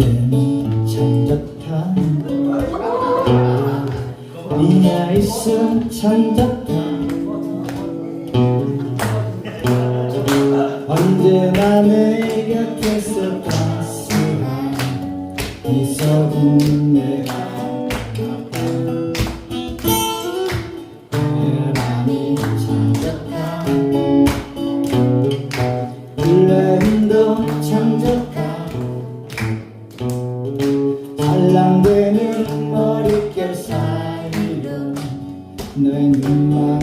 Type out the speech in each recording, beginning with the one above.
쌤은 참 좋다. 네가 있음 참 좋다. 언제나 내 곁에서 따스한 이 서툰 내가 참 좋다. 살랑대는 머릿결 사이로 너의 눈망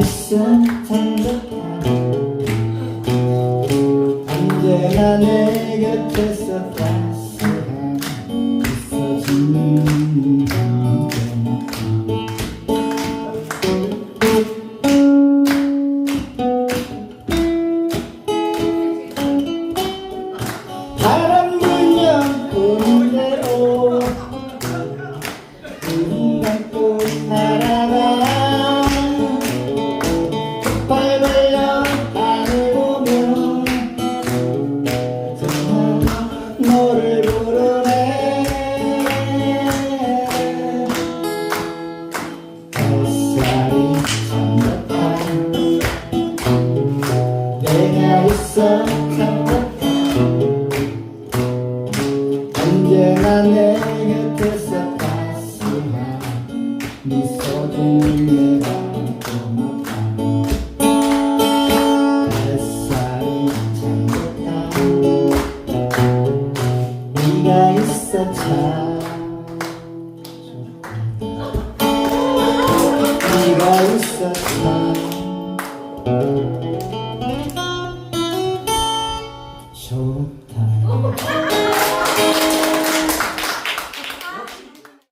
있어? 참 좋다 언제나 내 곁에서 따스한 있어주는 있어 언제나 내 곁에서 따스한 미소 짓는 내가 고맙다 햇살이 참 좋다. 네가 있어 참 네가 있어 참 좋다.